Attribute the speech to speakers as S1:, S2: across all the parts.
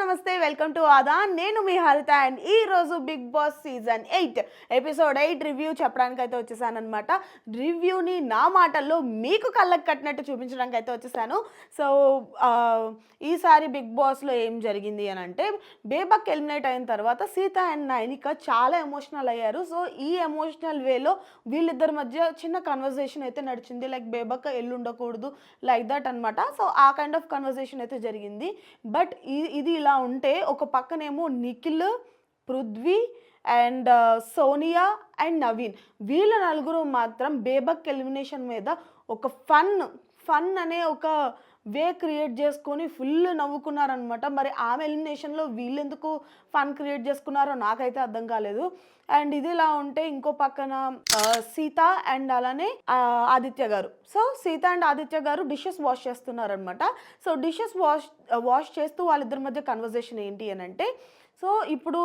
S1: నమస్తే welcome to ఆదా. నేను మీ హరిత అండ్ ఈ రోజు Bigg Boss season eight episode eight review చెప్పడానికి అయితే వచ్చేసాను అనమాట రివ్యూని నా మాటల్లో మీకు కళ్ళకు కట్టినట్టు చూపించడానికి అయితే వచ్చేసాను సో ఈసారి బిగ్ బాస్లో ఏం జరిగింది అని అంటే బేబక్ ఎలిమినేట్ అయిన తర్వాత సీత అండ్ నైనిక చాలా ఎమోషనల్ అయ్యారు. సో ఈ ఎమోషనల్ వేలో వీళ్ళిద్దరి మధ్య చిన్న కన్వర్జేషన్ అయితే నడిచింది. లైక్ బేబక్ ఎల్లుండకూడదు లైక్ దట్ అనమాట సో ఆ కైండ్ ఆఫ్ కన్వర్జేషన్ అయితే జరిగింది. బట్ ఇది ఇలా ఉంటే ఒక పక్కనేమో నిఖిల్ పృథ్వీ అండ్ సోనియా అండ్ నవీన్. వీళ్ళ నలుగురు మాత్రం బేబక్ ఎలిమినేషన్ మీద ఒక ఫన్ ఫన్ అనే ఒక వే క్రియేట్ చేసుకొని ఫుల్ నవ్వుకున్నారనమాట మరి ఆమె ఎలిమినేషన్లో వీళ్ళెందుకు ఫన్ క్రియేట్ చేసుకున్నారో నాకైతే అర్థం కాలేదు. అండ్ ఇది ఇలా ఉంటే ఇంకో పక్కన సీత అండ్ అలానే ఆదిత్య గారు. So Seetha and Aditya garu dishes wash చేస్తున్నారనమాట సో డిషెస్ వాష్ వాష్ చేస్తూ వాళ్ళిద్దరి మధ్య కన్వర్జేషన్ ఏంటి అని అంటే సో ఇప్పుడు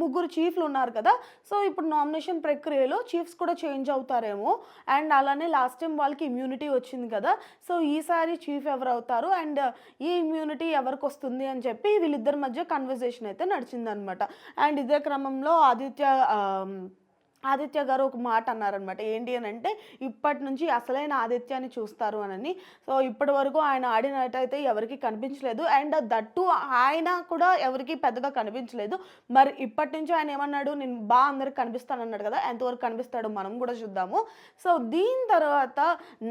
S1: ముగ్గురు చీఫ్లు ఉన్నారు కదా సో ఇప్పుడు నామినేషన్ ప్రక్రియలో చీఫ్స్ కూడా చేంజ్ అవుతారేమో. అండ్ అలానే లాస్ట్ టైం వాళ్ళకి ఇమ్యూనిటీ వచ్చింది కదా సో ఈసారి చీఫ్ ఎవరు అవుతారు? అండ్ ఈ ఇమ్యూనిటీ ఎవరికి వస్తుంది అని చెప్పి వీళ్ళిద్దరి మధ్య కన్వర్జేషన్ అయితే నడిచిందనమాట. అండ్ ఇదే క్రమంలో ఆదిత్య ఆదిత్య గారు ఒక మాట అన్నారనమాట ఏంటి అని అంటే ఇప్పటి నుంచి అసలైన ఆదిత్యాన్ని చూస్తారు అని సో ఇప్పటి వరకు ఆయన ఆడినట్టయితే ఎవరికి కనిపించలేదు. అండ్ దట్టు ఆయన కూడా ఎవరికి పెద్దగా కనిపించలేదు. మరి ఇప్పటి నుంచి ఆయన ఏమన్నాడు? నేను బాగా అందరికి కనిపిస్తాను అన్నాడు కదా ఎంతవరకు కనిపిస్తాడో మనం కూడా చూద్దాము. సో దీని తర్వాత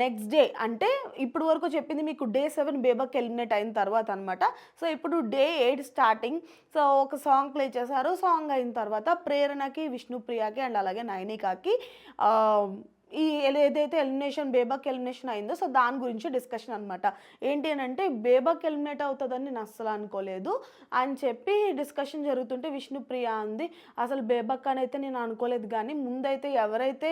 S1: నెక్స్ట్ డే అంటే ఇప్పుడు వరకు చెప్పింది మీకు డే సెవెన్ బేబక్ ఎలిమినేట్ అయిన తర్వాత అనమాట సో ఇప్పుడు డే ఎయిట్ స్టార్టింగ్ సో ఒక సాంగ్ ప్లే చేశారు. సాంగ్ అయిన తర్వాత ప్రేరణకి విష్ణుప్రియకి అండ్ అలాగే నైనికాకి ఆ, ఈ ఏదైతే ఎలిమినేషన్ బేబక్ ఎలిమినేషన్ అయిందో సో దాని గురించి డిస్కషన్ అనమాట ఏంటి అని అంటే బేబక్ ఎలిమినేట్ అవుతుందని నేను అస్సలు అనుకోలేదు. అని చెప్పి డిస్కషన్ జరుగుతుంటే విష్ణుప్రియ అంది అసలు బేబక్ అని అయితే నేను అనుకోలేదు కానీ ముందైతే ఎవరైతే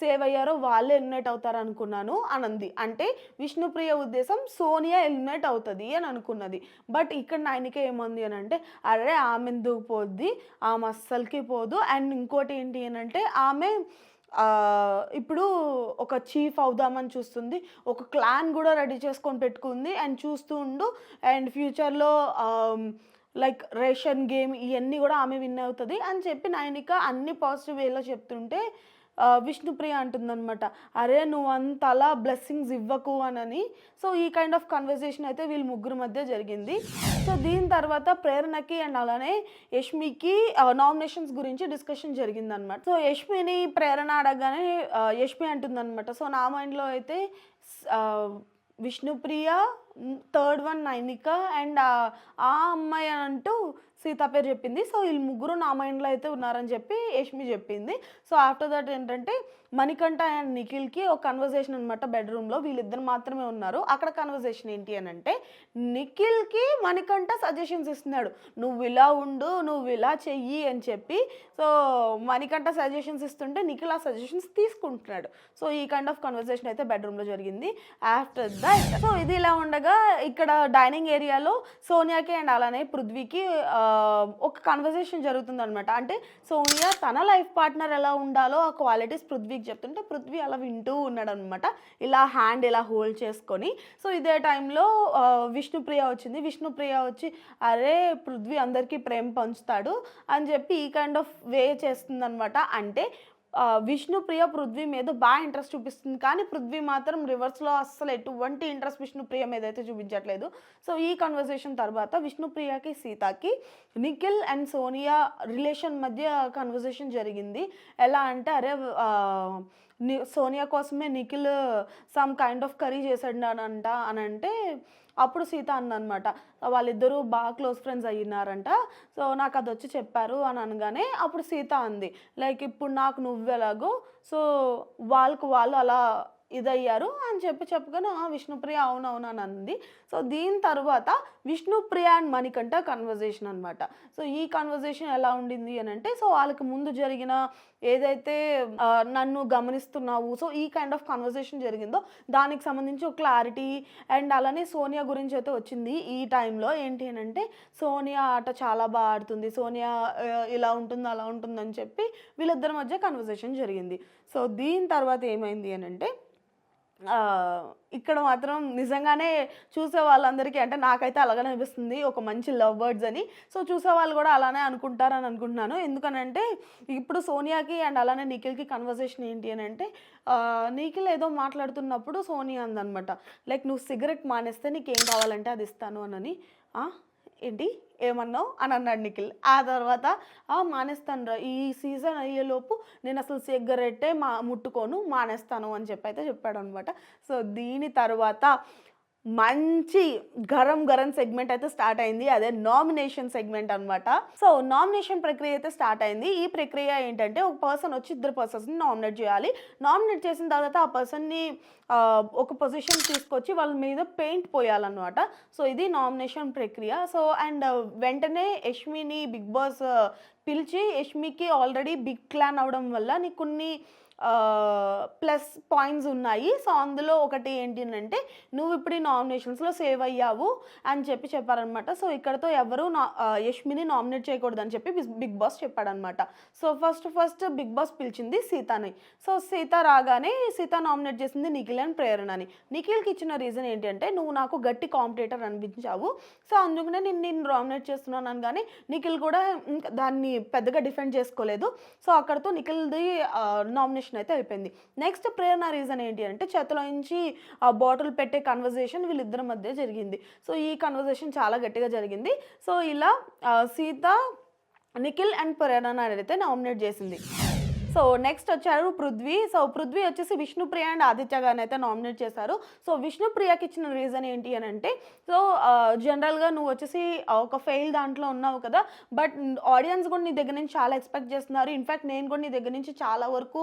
S1: సేవ్ అయ్యారో వాళ్ళే ఎలిమినేట్ అవుతారు అనుకున్నాను అనంది అంటే విష్ణుప్రియ ఉద్దేశం సోనియా ఎలిమినేట్ అవుతుంది అని అనుకున్నది. బట్ ఇక్కడ నాయనకే ఏమంది అని అంటే అరే ఆమె ఎందుకు పోద్ది? ఆమె అస్సలకి పోదు. అండ్ ఇంకోటి ఏంటి అని అంటే ఆమె ఇప్పుడు ఒక చీఫ్ అవుదామని చూస్తుంది. ఒక క్లాన్ కూడా రెడీ చేసుకొని పెట్టుకుంది. అండ్ చూస్తూ ఉండు అండ్ ఫ్యూచర్లో లైక్ రేషన్ గేమ్ ఇవన్నీ కూడా ఆమె విన్ అవుతుంది. అని చెప్పి నైనిక అన్ని పాజిటివ్ వేలో చెప్తుంటే విష్ణుప్రియ అంటుందన్నమాట. అరే నువ్వు అంతలా బ్లెస్సింగ్స్ ఇవ్వకు అనని. సో ఈ కైండ్ ఆఫ్ కన్వర్జేషన్ అయితే వీళ్ళు ముగ్గురు మధ్య జరిగింది. సో దీని తర్వాత ప్రేరణకి అండ్ అలానే యష్మికి నామినేషన్స్ గురించి డిస్కషన్ జరిగిందనమాట సో యష్మిని ప్రేరణ అడగగానే యష్మి అంటుందన్నమాట. సో నా మైండ్లో అయితే Vishnupriya third one Nainika and ఆ అమ్మాయి అంటూ సీత పేరు చెప్పింది. సో వీళ్ళు ముగ్గురు నా మైండ్లో అయితే ఉన్నారని చెప్పి యష్మి చెప్పింది. సో ఆఫ్టర్ దట్ ఏంటంటే మణికంఠ అండ్ నిఖిల్కి ఒక కన్వర్జేషన్ అనమాట బెడ్రూమ్లో. వీళ్ళిద్దరు మాత్రమే ఉన్నారు. అక్కడ కన్వర్జేషన్ ఏంటి అని అంటే నిఖిల్కి మణికంఠ సజెషన్స్ ఇస్తున్నాడు. నువ్వు ఇలా ఉండు నువ్వు ఇలా చెయ్యి అని చెప్పి. సో మణికంఠ సజెషన్స్ ఇస్తుంటే నిఖిల్ ఆ సజెషన్స్ తీసుకుంటున్నాడు. సో ఈ కైండ్ ఆఫ్ కన్వర్జేషన్ అయితే బెడ్రూమ్లో జరిగింది. ఆఫ్టర్ దట్ సో ఇది ఇలా ఉండగా ఇక్కడ డైనింగ్ ఏరియాలో సోనియాకి అండ్ అలానే పృథ్వీకి ఒక కన్వర్సేషన్ జరుగుతుంది అనమాట అంటే సోనియా తన లైఫ్ పార్ట్నర్ ఎలా ఉండాలో ఆ క్వాలిటీస్ పృథ్వీకి చెప్తుంటే పృథ్వీ అలా వింటూ ఉన్నాడు అనమాట ఇలా హ్యాండ్ ఇలా హోల్డ్ చేసుకొని. సో ఇదే టైంలో విష్ణుప్రియ వచ్చింది. విష్ణుప్రియ వచ్చి అరే పృథ్వీ అందరికీ ప్రేమ పంచుతాడు అని చెప్పి ఈ కైండ్ ఆఫ్ వే చేస్తుంది అంటే విష్ణుప్రియ పృథ్వీ మీద బాగా ఇంట్రెస్ట్ చూపిస్తుంది. కానీ పృథ్వీ మాత్రం రివర్స్లో అస్సలు ఎటువంటి ఇంట్రెస్ట్ విష్ణుప్రియ మీద అయితే చూపించట్లేదు. సో ఈ కన్వర్సేషన్ తర్వాత విష్ణుప్రియకి సీతకి నిఖిల్ అండ్ సోనియా రిలేషన్ మధ్య కన్వర్సేషన్ జరిగింది. ఎలా అంటే అరే సోనియా కోసమే Nikhil some kind of curry చేసాడనంట అని అంటే అప్పుడు సీత అన్నమాట వాళ్ళిద్దరూ బాగా క్లోజ్ ఫ్రెండ్స్ అయ్యినారంట సో నాకు అది వచ్చి చెప్పారు అని అనగానే అప్పుడు సీత అంది. లైక్ ఇప్పుడు నాకు నువ్వెలాగో సో వాళ్ళకు వాళ్ళు అలా ఇదయ్యారు అని చెప్పి చెప్పగానే విష్ణుప్రియ అవునవును అని అంది. సో దీని తర్వాత విష్ణుప్రియ అండ్ మణికంఠ కన్వర్జేషన్ అనమాట సో ఈ కన్వర్జేషన్ ఎలా ఉండింది అని అంటే సో వాళ్ళకి ముందు జరిగిన ఏదైతే నన్ను గమనిస్తున్నావు సో ఈ కైండ్ ఆఫ్ కన్వర్జేషన్ జరిగిందో దానికి సంబంధించి ఒక క్లారిటీ అండ్ అలానే సోనియా గురించి అయితే వచ్చింది ఈ టైంలో ఏంటి అని అంటే సోనియా ఆట చాలా బాగా ఆడుతుంది సోనియా ఇలా ఉంటుంది అలా ఉంటుంది అని చెప్పి వీళ్ళిద్దరి మధ్య కన్వర్జేషన్ జరిగింది. సో దీని తర్వాత ఏమైంది అని అంటే ఇక్కడ మాత్రం నిజంగానే చూసే వాళ్ళందరికీ అంటే నాకైతే అలాగనే అనిపిస్తుంది. ఒక మంచి లవ్ బర్డ్స్ అని. సో చూసే వాళ్ళు కూడా అలానే అనుకుంటారని అనుకుంటున్నాను. ఎందుకనంటే ఇప్పుడు సోనియాకి అండ్ అలానే నిఖిల్కి కన్వర్జేషన్ ఏంటి అని అంటే నిఖిల్ ఏదో మాట్లాడుతున్నప్పుడు సోనియా అందనమాట. లైక్ నువ్వు సిగరెట్ మానేస్తే నీకేం కావాలంటే అది ఇస్తాను అని ఏంటి? ఏమన్నావు? అని అన్నాడు నిఖిల్. ఆ తర్వాత మానేస్తాను రా ఈ సీజన్ అయ్యేలోపు నేను అసలు సిగరెట్టే మా ముట్టుకోను మానేస్తాను అని చెప్పి అయితే చెప్పాడు అనమాట సో దీని తర్వాత మంచి గరం గరం సెగ్మెంట్ అయితే స్టార్ట్ అయింది. అదే నామినేషన్ సెగ్మెంట్ అన్నమాట. సో నామినేషన్ ప్రక్రియ అయితే స్టార్ట్ అయింది. ఈ ప్రక్రియ ఏంటంటే ఒక పర్సన్ వచ్చి ఇద్దరు పర్సన్స్ని నామినేట్ చేయాలి. నామినేట్ చేసిన తర్వాత ఆ పర్సన్ని ఒక పొజిషన్ తీసుకొచ్చి వాళ్ళ మీద పెయింట్ పోయాలన్నమాట. సో ఇది నామినేషన్ ప్రక్రియ. సో అండ్ uh, వెంటనే యష్మిని బిగ్ బాస్ పిలిచి యష్మికి ఆల్రెడీ బిగ్ క్లాన్ అవడం వల్ల నీకు కొన్ని ప్లస్ పాయింట్స్ ఉన్నాయి. సో అందులో ఒకటి ఏంటి అంటే నువ్వు ఇప్పుడు ఈ నామినేషన్స్లో సేవ్ అయ్యావు అని చెప్పి చెప్పారనమాట. సో ఇక్కడతో ఎవరు నా యష్మిని నామినేట్ చేయకూడదు అని చెప్పి బిగ్- బిగ్ బాస్ చెప్పాడనమాట. So first first Bigg Boss పిలిచింది సీతాని. సో సీత రాగానే సీత నామినేట్ చేసింది నిఖిల్ అని ప్రేరణని. నిఖిల్కి ఇచ్చిన రీజన్ ఏంటంటే నువ్వు నాకు గట్టి కాంపిటేటర్ అనిపించావు. సో అందుకనే నేను నేను నామినేట్ చేస్తున్నాను అనగానే నిఖిల్ కూడా దాన్ని పెద్దగా డిఫెండ్ చేసుకోలేదు. సో అక్కడతో నిఖిల్ది నామినేషన్ అయితే అయిపోయింది. నెక్స్ట్ ప్రేరణ రీజన్ ఏంటి అంటే చేతిలో నుంచి ఆ బాటిల్ పెట్టే కన్వర్జేషన్ వీళ్ళిద్దరి మధ్య జరిగింది. సో ఈ కన్వర్జేషన్ చాలా గట్టిగా జరిగింది. సో ఇలా సీత నిఖిల్ అండ్ ప్రేరణ అయితే నామినేట్ చేసింది. సో నెక్స్ట్ వచ్చారు పృథ్వీ. సో పృథ్వీ వచ్చేసి విష్ణుప్రియ అండ్ ఆదిత్య గారిని అయితే నామినేట్ చేశారు. సో విష్ణుప్రియకి ఇచ్చిన రీజన్ ఏంటి అని అంటే సో జనరల్గా నువ్వు వచ్చేసి ఒక ఫెయిల్ దాంట్లో ఉన్నావు కదా బట్ ఆడియన్స్ కూడా నీ దగ్గర నుంచి చాలా ఎక్స్పెక్ట్ చేస్తున్నారు. ఇన్ఫ్యాక్ట్ నేను కూడా నీ దగ్గర నుంచి చాలా వరకు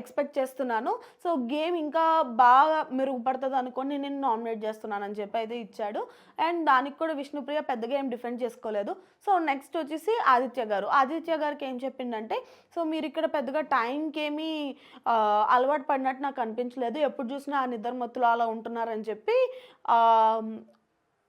S1: ఎక్స్పెక్ట్ చేస్తున్నాను. సో గేమ్ ఇంకా బాగా మెరుగుపడుతుంది అనుకొని నేను నామినేట్ చేస్తున్నాను అని చెప్పి అయితే ఇచ్చాడు. అండ్ దానికి కూడా విష్ణుప్రియ పెద్దగా ఏం డిఫెండ్ చేసుకోలేదు. సో నెక్స్ట్ వచ్చేసి ఆదిత్య గారు. ఆదిత్య గారికి ఏం చెప్పిందంటే సో మీరు ఇక్కడ పెద్ద పెద్దగా టైంకి ఏమీ అలవాటు పడినట్టు నాకు అనిపించలేదు. ఎప్పుడు చూసినా ఆ నిద్ర మత్తులు అలా ఉంటున్నారని చెప్పి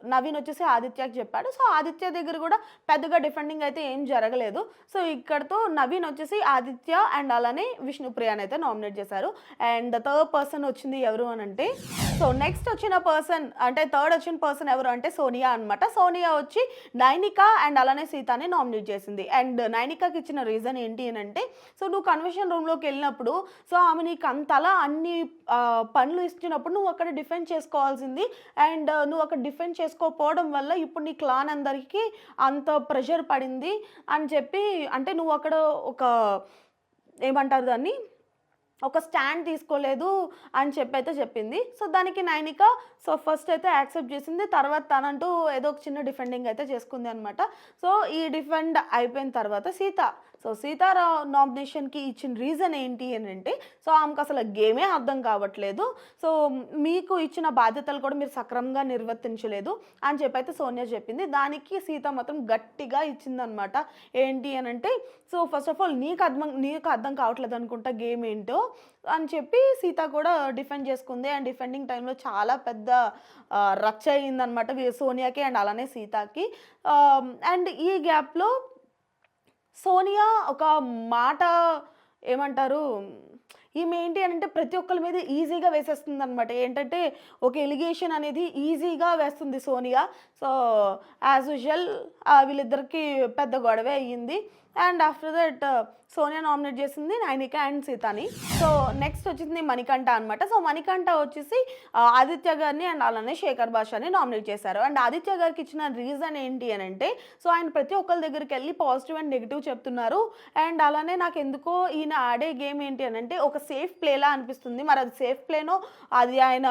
S1: నవీన్ వచ్చేసి ఆదిత్యకి చెప్పాడు. సో ఆదిత్య దగ్గర కూడా పెద్దగా డిఫెండింగ్ అయితే ఏం జరగలేదు. సో ఇక్కడతో నవీన్ వచ్చేసి ఆదిత్య అండ్ అలానే విష్ణుప్రియాని అయితే నామినేట్ చేశారు. అండ్ థర్డ్ పర్సన్ వచ్చింది ఎవరు అని అంటే సో నెక్స్ట్ వచ్చిన పర్సన్ అంటే థర్డ్ వచ్చిన పర్సన్ ఎవరు అంటే సోనియా అన్నమాట. సోనియా వచ్చి నైనిక అండ్ అలానే సీతాని నామినేట్ చేసింది. అండ్ నైనికాకి ఇచ్చిన రీజన్ ఏంటి అని అంటే సో నువ్వు కన్వెన్షన్ రూమ్లోకి వెళ్ళినప్పుడు సో ఆమె నీకు అంతలా అన్ని పనులు ఇచ్చినప్పుడు నువ్వు అక్కడ డిఫెండ్ చేసుకోవాల్సింది. అండ్ నువ్వు అక్కడ డిఫెండ్ చేసుకోకపోవడం వల్ల ఇప్పుడు నీ క్లాన్ అందరికీ అంత ప్రెషర్ పడింది అని చెప్పి అంటే నువ్వు అక్కడ ఒక ఏమంటారు దాన్ని? ఒక స్టాండ్ తీసుకోలేదు అని చెప్పి అయితే చెప్పింది. సో దానికి నైనిక సో ఫస్ట్ అయితే యాక్సెప్ట్ చేసింది. తర్వాత తనంటూ ఏదో ఒక చిన్న డిఫెండింగ్ అయితే చేసుకుంది అనమాట సో ఈ డిఫెండ్ అయిపోయిన తర్వాత సీత సో సీతారా నామినేషన్కి ఇచ్చిన రీజన్ ఏంటి అని అంటే సో ఆమెకు అసలు గేమే అర్థం కావట్లేదు. సో మీకు ఇచ్చిన బాధ్యతలు కూడా మీరు సక్రమంగా నిర్వర్తించలేదు అని చెప్పి అయితే సోనియా చెప్పింది. దానికి సీత మాత్రం గట్టిగా ఇచ్చిందనమాట. ఏంటి అని అంటే సో ఫస్ట్ ఆఫ్ ఆల్ నీకు అర్థం నీకు అర్థం కావట్లేదు అనుకుంటా గేమ్ ఏంటో అని చెప్పి సీత కూడా డిఫెండ్ చేసుకుంది. అండ్ డిఫెండింగ్ టైంలో చాలా పెద్ద రచ్చ అయిందనమాట సోనియాకి అండ్ అలానే సీతకి. అండ్ ఈ గ్యాప్లో సోనియా ఒక మాట ఏమంటారు ఈమె ఏంటి అని అంటే ప్రతి ఒక్కరి మీద ఈజీగా వేసేస్తుంది అనమాట ఏంటంటే ఒక ఎలిగేషన్ అనేది ఈజీగా వేస్తుంది సోనియా. సో యాజ్ యూజువల్ వీళ్ళిద్దరికి పెద్ద గొడవే అయ్యింది. And after that uh, Sonia nominate చేసింది నైనిక అండ్ సీతాని. సో నెక్స్ట్ వచ్చింది మణికంఠ అనమాట సో మణికంఠ వచ్చేసి uh, ఆదిత్య గారిని అండ్ అలానే శేఖర్ భాషని నామినేట్ చేశారు. అండ్ ఆదిత్య గారికి ఇచ్చిన రీజన్ ఏంటి అని అంటే సో ఆయన ప్రతి ఒక్కరి దగ్గరికి వెళ్ళి పాజిటివ్ అండ్ నెగిటివ్ చెప్తున్నారు. అండ్ అలానే నాకు ఎందుకో ఈయన ఆడే గేమ్ ఏంటి అని అంటే ఒక సేఫ్ ప్లేలా అనిపిస్తుంది. మరి అది సేఫ్ ప్లేనో అది ఆయన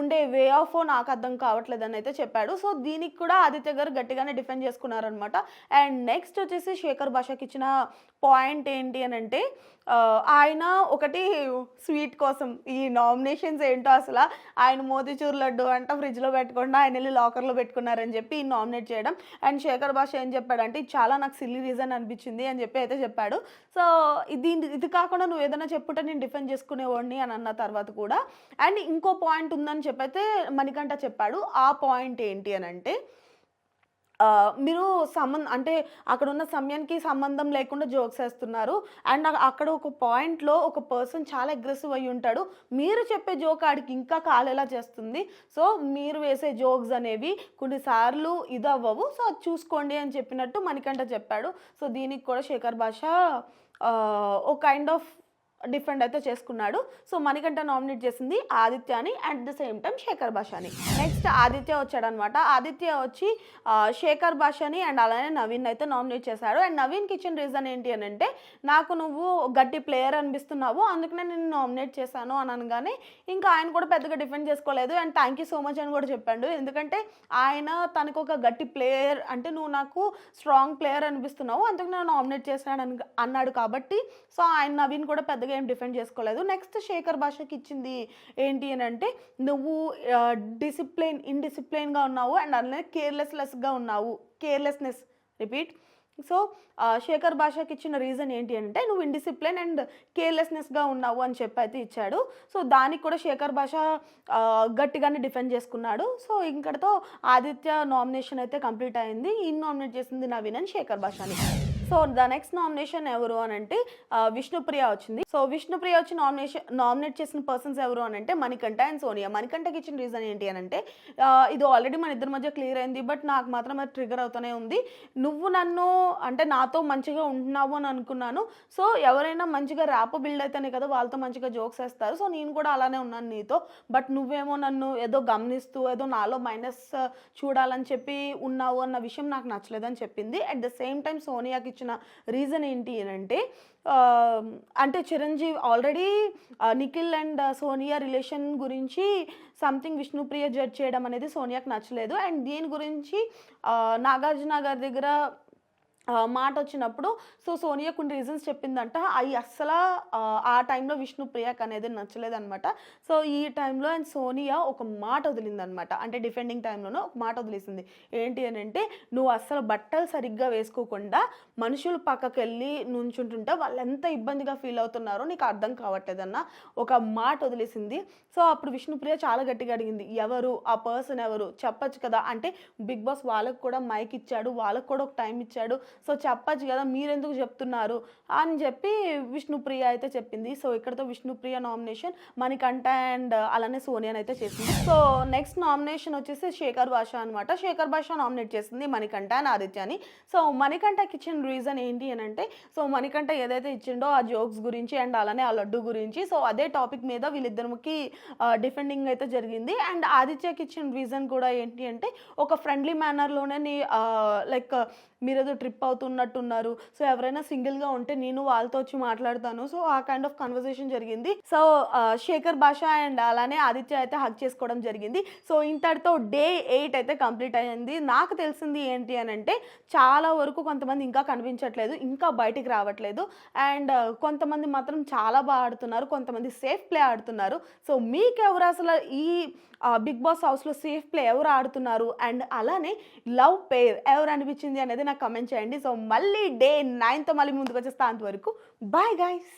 S1: ఉండే వే ఆఫ్ నాకు అర్థం కావట్లేదు అని అయితే చెప్పాడు. సో దీనికి కూడా ఆదిత్య గారు గట్టిగానే డిఫెండ్ చేసుకున్నారనమాట అండ్ నెక్స్ట్ వచ్చేసి శేఖర్ భాషకి ఇచ్చిన పాయింట్ ఏంటి అని అంటే ఆయన ఒకటి స్వీట్ కోసం ఈ నామినేషన్స్ ఏంటో అసలు ఆయన మోతిచూర్ లడ్డు అంట ఫ్రిడ్జ్లో పెట్టకుండా ఆయన వెళ్ళి లాకర్లో పెట్టుకున్నారని చెప్పి ఈ నామినేట్ చేయడం. అండ్ శేఖర్ భాష ఏం చెప్పాడంటే ఇది చాలా నాకు సిల్లీ రీజన్ అనిపించింది అని చెప్పి అయితే చెప్పాడు. సో ఇది ఇది కాకుండా నువ్వు ఏదైనా చెప్పుంటే నేను డిఫెండ్ చేసుకునేవాడిని అని అన్న తర్వాత కూడా. అండ్ ఇంకో పాయింట్ ఉందని చెప్పైతే మణికంఠ చెప్పాడు. ఆ పాయింట్ ఏంటి అని అంటే మీరు సంబంధం అంటే అక్కడ ఉన్న సమయానికి సంబంధం లేకుండా జోక్స్ వేస్తున్నారు. అండ్ అక్కడ ఒక పాయింట్లో ఒక పర్సన్ చాలా అగ్రెసివ్ అయి ఉంటాడు. మీరు చెప్పే జోక్ ఆడికి ఇంకా కాలేలా చేస్తుంది. సో మీరు వేసే జోక్స్ అనేవి కొన్నిసార్లు ఇది అవ్వవు సో అది చూసుకోండి అని చెప్పినట్టు మణికంఠ చెప్పాడు. సో దీనికి కూడా శేఖర్ భాష ఓ కైండ్ ఆఫ్ డిఫెండ్ అయితే చేసుకున్నాడు. సో మణికంఠ నామినేట్ చేసింది ఆదిత్యని at the same time Shekhar భాషని. నెక్స్ట్ ఆదిత్య వచ్చాడనమాట. ఆదిత్య వచ్చి శేఖర్ భాషని అండ్ అలానే నవీన్ అయితే నామినేట్ చేశాడు. అండ్ నవీన్కి ఇచ్చిన రీజన్ ఏంటి అని అంటే నాకు నువ్వు గట్టి ప్లేయర్ అనిపిస్తున్నావు. అందుకనే నేను నామినేట్ చేశాను అని అనగానే ఇంకా ఆయన కూడా పెద్దగా డిఫెండ్ చేసుకోలేదు. And thank you so much అని కూడా చెప్పాడు. ఎందుకంటే ఆయన తనకు ఒక గట్టి ప్లేయర్ అంటే నువ్వు నాకు స్ట్రాంగ్ ప్లేయర్ అనిపిస్తున్నావు. అందుకు నేను నామినేట్ చేశాను అని అన్నాడు కాబట్టి సో ఆయన నవీన్ కూడా పెద్దగా ఏం డిఫెండ్ చేసుకోలేదు. నెక్స్ట్ శేఖర్ భాషకి ఇచ్చింది ఏంటి అని అంటే నువ్వు డిసిప్లిన్ ఇన్డిసిప్లిన్గా ఉన్నావు అండ్ అలానే కేర్లెస్లెస్గా ఉన్నావు. కేర్లెస్నెస్. రిపీట్. సో శేఖర్ భాషకి ఇచ్చిన రీజన్ ఏంటి అంటే నువ్వు ఇండిసిప్లిన్ అండ్ కేర్లెస్నెస్గా ఉన్నావు అని చెప్పి అయితే ఇచ్చాడు. సో దానికి కూడా శేఖర్ భాష గట్టిగానే డిఫెండ్ చేసుకున్నాడు. సో ఇంకటితో ఆదిత్య నామినేషన్ అయితే కంప్లీట్ అయింది. ఇన్ నామినేట్ చేసింది నవీన్ అని శేఖర్ భాషని. సో ద నెక్స్ట్ నామినేషన్ ఎవరు అని అంటే విష్ణుప్రియ వచ్చింది. సో విష్ణుప్రియ వచ్చి నామినేషన్ నామినేట్ చేసిన పర్సన్స్ ఎవరు అని అంటే మణికంఠ అండ్ సోనియా. మణికంఠకి ఇచ్చిన రీజన్ ఏంటి అని అంటే ఇది ఆల్రెడీ మన ఇద్దరి మధ్య క్లియర్ అయింది బట్ నాకు మాత్రం అది ట్రిగర్ అవుతూనే ఉంది. నువ్వు నన్ను అంటే నాతో మంచిగా ఉంటున్నావు అని అనుకున్నాను. సో ఎవరైనా మంచిగా ర్యాప్ బిల్డ్ అయితేనే కదా వాళ్ళతో మంచిగా జోక్స్ వేస్తారు. సో నేను కూడా అలానే ఉన్నాను నీతో. బట్ నువ్వేమో నన్ను ఏదో గమనిస్తూ ఏదో నాలో మైనస్ చూడాలని చెప్పి ఉన్నావు అన్న విషయం నాకు నచ్చలేదని చెప్పింది. అట్ ద సేమ్ టైం సోనియాకి ఇచ్చిన రీజన్ ఏంటి అని అంటే అంటే Chiranjeevi already Nikhil and Sonia relation గురించి సంథింగ్ విష్ణుప్రియ జడ్జ్ చేయడం అనేది సోనియాకి నచ్చలేదు. అండ్ దీని గురించి నాగార్జున గారి దగ్గర మాట వచ్చినప్పుడు సో సోనియా కొన్ని రీజన్స్ చెప్పిందంట. అవి అస్సలు ఆ, టైంలో విష్ణుప్రియకు అనేది నచ్చలేదనమాట. సో ఈ టైంలో అండ్ సోనియా ఒక మాట వదిలిందనమాట. అంటే డిఫెండింగ్ టైంలోనే ఒక మాట వదిలేసింది. ఏంటి అని అంటే నువ్వు అస్సలు బట్టలు సరిగ్గా వేసుకోకుండా మనుషులు పక్కకి వెళ్ళి నుంచుంటుంటే వాళ్ళు ఎంత ఇబ్బందిగా ఫీల్ అవుతున్నారో నీకు అర్థం కావట్లేదన్న ఒక మాట వదిలేసింది. సో అప్పుడు విష్ణుప్రియ చాలా గట్టిగా అడిగింది. ఎవరు? ఆ పర్సన్ ఎవరు? చెప్పచ్చు కదా. అంటే బిగ్ బాస్ వాళ్ళకు కూడా మైక్ ఇచ్చాడు. వాళ్ళకు కూడా ఒక టైం ఇచ్చాడు. సో చెప్పచ్చు కదా మీరెందుకు చెప్తున్నారు? అని చెప్పి విష్ణుప్రియ అయితే చెప్పింది. సో ఇక్కడతో విష్ణుప్రియ నామినేషన్ మణికంఠ అండ్ అలానే సోనియాని అయితే చేసింది. సో నెక్స్ట్ నామినేషన్ వచ్చేసి శేఖర్ భాష అనమాట శేఖర్ భాష నామినేట్ చేసింది మణికంఠ అండ్ ఆదిత్యని. సో మణికంఠకి ఇచ్చిన రీజన్ ఏంటి అని అంటే సో మణికంఠ ఏదైతే ఇచ్చిండో ఆ జోక్స్ గురించి అండ్ అలానే ఆ లడ్డు గురించి సో అదే టాపిక్ మీద వీళ్ళిద్దరికి డిఫెండింగ్ అయితే జరిగింది. అండ్ ఆదిత్యకి ఇచ్చిన రీజన్ కూడా ఏంటి అంటే ఒక ఫ్రెండ్లీ మేనర్లోనే లైక్ మీరు ఏదో ట్రిప్ అవుతున్నట్టున్నారు. సో ఎవరైనా సింగిల్గా ఉంటే నేను వాళ్ళతో వచ్చి మాట్లాడతాను. సో ఆ కైండ్ ఆఫ్ కన్వర్సేషన్ జరిగింది. సో శేఖర్ భాష అండ్ అలానే ఆదిత్య అయితే హక్ చేసుకోవడం జరిగింది. సో ఇంతటితో డే ఎయిట్ అయితే కంప్లీట్ అయ్యింది నాకు తెలిసింది ఏంటి అని అంటే చాలా వరకు కొంతమంది ఇంకా కనిపించట్లేదు ఇంకా బయటికి రావట్లేదు. అండ్ కొంతమంది మాత్రం చాలా బాగా ఆడుతున్నారు కొంతమంది సేఫ్ ప్లే ఆడుతున్నారు. సో మీకెవరు అసలు ఈ బిగ్ బాస్ హౌస్లో సేఫ్ ప్లే ఎవరు ఆడుతున్నారు? అండ్ అలానే లవ్ పేర్ ఎవరు అనిపించింది అనేది నాకు కమెంట్ చేయండి. సో మళ్ళీ డే నైన్తో మళ్ళీ ముందుకు వచ్చేస్తా అంతవరకు. Bye guys